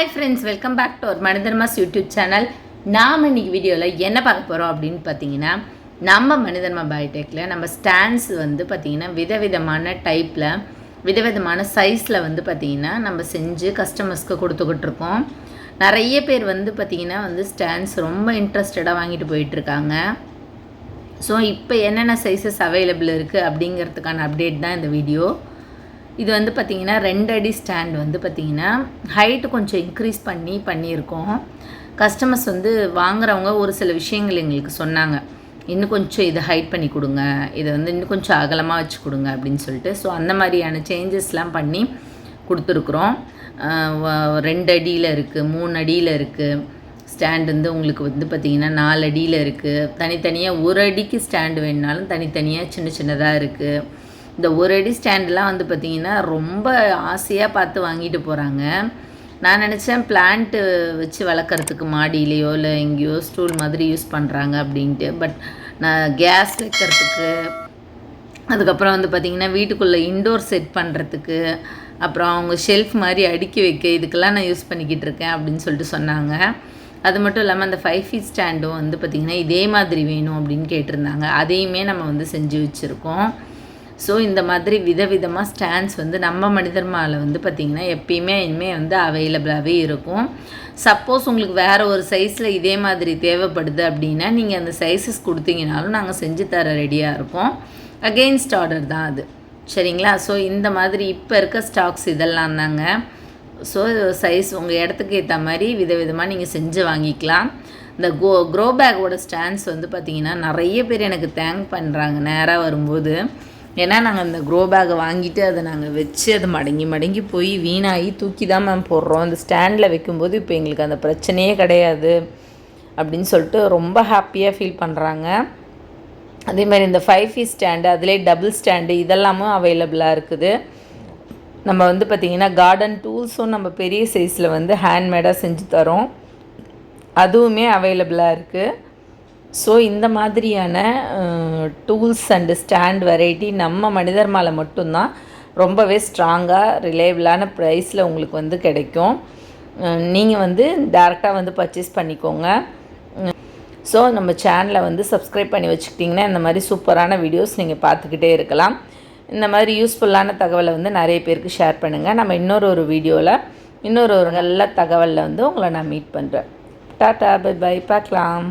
Hi friends welcome back to our மனிதர்மாஸ் YouTube channel நாம் இன்னைக்கு வீடியோவில் என்ன பார்க்க போகிறோம் அப்படின்னு பார்த்தீங்கன்னா நம்ம மனிதர்மா பயோடெக்கில் நம்ம ஸ்டாண்ட்ஸ் வந்து பார்த்திங்கன்னா விதவிதமான டைப்பில் விதவிதமான சைஸில் வந்து பார்த்திங்கன்னா நம்ம செஞ்சு கஸ்டமர்ஸ்க்கு கொடுத்துக்கிட்டு இருக்கோம். நிறைய பேர் வந்து பார்த்திங்கன்னா வந்து ஸ்டாண்ட்ஸ் ரொம்ப இன்ட்ரெஸ்டடாக வாங்கிட்டு போயிட்டுருக்காங்க ஸோ இப்போ என்னென்ன சைஸஸ் அவைலபிள் இருக்குது அப்படிங்கிறதுக்கான அப்டேட் தான் இந்த வீடியோ இது வந்து பார்த்திங்கன்னா ரெண்டு அடி ஸ்டாண்ட் வந்து பார்த்திங்கன்னா ஹைட்டு கொஞ்சம் இன்க்ரீஸ் பண்ணி பண்ணியிருக்கோம். கஸ்டமர்ஸ் வந்து வாங்குறவங்க ஒரு சில விஷயங்கள் எங்களுக்கு சொன்னாங்க. இன்னும் கொஞ்சம் இதை ஹைட் பண்ணி கொடுங்க. இதை வந்து இன்னும் கொஞ்சம் அகலமாக வச்சு கொடுங்க அப்படின்னு சொல்லிட்டு. ஸோ அந்த மாதிரியான சேஞ்சஸ்லாம் பண்ணி கொடுத்துருக்குறோம். ரெண்டு அடியில் இருக்குது மூணு அடியில் இருக்குது ஸ்டாண்ட் வந்து உங்களுக்கு வந்து பார்த்திங்கன்னா நாலு அடியில் இருக்குது தனித்தனியாக ஒரு அடிக்கு ஸ்டாண்டு வேணுனாலும் தனித்தனியாக சின்ன சின்னதாக இருக்குது இந்த ஒரு அடி ஸ்டாண்டெலாம் வந்து பார்த்திங்கன்னா ரொம்ப ஆசையாக பார்த்து வாங்கிட்டு போகிறாங்க நான் நினச்சேன் பிளான்ட்டு வச்சு வளர்க்குறதுக்கு மாடியிலையோ இல்லை எங்கேயோ ஸ்டூல் மாதிரி யூஸ் பண்ணுறாங்க அப்படின்ட்டு. பட் நான் கேஸ் வைக்கிறதுக்கு அதுக்கப்புறம் வந்து பார்த்திங்கன்னா வீட்டுக்குள்ளே இன்டோர் செட் பண்ணுறதுக்கு அப்புறம் அவங்க ஷெல்ஃப் மாதிரி அடுக்கி வைக்க இதுக்கெல்லாம் நான் யூஸ் பண்ணிக்கிட்டு இருக்கேன் அப்படின்னு சொல்லிட்டு சொன்னாங்க. அது மட்டும் இல்லாமல் அந்த ஃபைவ் ஃபீட் ஸ்டாண்டும் வந்து பார்த்திங்கன்னா இதே மாதிரி வேணும் அப்படின்னு கேட்டிருந்தாங்க. அதையுமே நம்ம வந்து செஞ்சு வச்சுருக்கோம். ஸோ இந்த மாதிரி விதவிதமாக ஸ்டாண்ட்ஸ் வந்து நம்ம மனிதர் மாலை வந்து பார்த்திங்கன்னா எப்பயுமே இனிமேல் வந்து அவைலபிளாகவே இருக்கும். சப்போஸ் உங்களுக்கு வேறு ஒரு சைஸில் இதே மாதிரி தேவைப்படுது அப்படின்னா நீங்கள் அந்த சைஸஸ் கொடுத்தீங்கனாலும் நாங்கள் செஞ்சு தர ரெடியாக இருக்கோம் அகெயின்ஸ்ட் ஆர்டர் தான் அது. சரிங்களா? ஸோ இந்த மாதிரி இப்போ இருக்க ஸ்டாக்ஸ் இதெல்லாம் தாங்க. ஸோ சைஸ் உங்கள் இடத்துக்கு ஏற்ற மாதிரி விதவிதமாக நீங்கள் செஞ்சு வாங்கிக்கலாம். இந்த கோ க்ரோ பேக்கோட ஸ்டாண்ட்ஸ் வந்து பார்த்திங்கன்னா நிறைய பேர் எனக்கு தேங்க் பண்ணுறாங்க நேராக வரும்போது. ஏன்னா நாங்கள் அந்த க்ரோ பேக்கை வாங்கிட்டு அதை நாங்கள் வச்சு அதை மடங்கி மடங்கி போய் வீணாகி தூக்கி தான் மேம் போடுறோம். அந்த ஸ்டாண்டில் வைக்கும்போது இப்போ எங்களுக்கு அந்த பிரச்சனையே கிடையாது அப்படின்னு சொல்லிட்டு ரொம்ப ஹாப்பியாக ஃபீல் பண்ணுறாங்க அதே மாதிரி இந்த ஃபைவ் ஃபீ ஸ்டாண்டு அதிலே டபுள் ஸ்டாண்டு இதெல்லாமும் அவைலபிளாக இருக்குது. நம்ம வந்து பார்த்திங்கன்னா கார்டன் டூல்ஸும் நம்ம பெரிய சைஸில் வந்து ஹேண்ட்மேடாக செஞ்சு தரோம். அதுவுமே அவைலபிளாக இருக்குது ஸோ இந்த மாதிரியான டூல்ஸ் அண்டு ஸ்டாண்ட் வெரைட்டி நம்ம மனிதர் மாலை மட்டும்தான் ரொம்பவே ஸ்ட்ராங்காக ரிலேபிளான ப்ரைஸில் உங்களுக்கு வந்து கிடைக்கும். நீங்கள் வந்து டேரெக்டாக வந்து பர்ச்சேஸ் பண்ணிக்கோங்க. ஸோ நம்ம சேனலை வந்து சப்ஸ்கிரைப் பண்ணி வச்சுக்கிட்டிங்கன்னா இந்த மாதிரி சூப்பரான வீடியோஸ் நீங்கள் பார்த்துக்கிட்டே இருக்கலாம். இந்த மாதிரி யூஸ்ஃபுல்லான தகவலை வந்து நிறைய பேருக்கு ஷேர் பண்ணுங்கள் நம்ம இன்னொரு ஒரு வீடியோவில் இன்னொரு ஒரு நல்ல தகவலில் வந்து உங்களை நான் மீட் பண்ணுறேன் டாட்டா பை பை பார்க்கலாம்.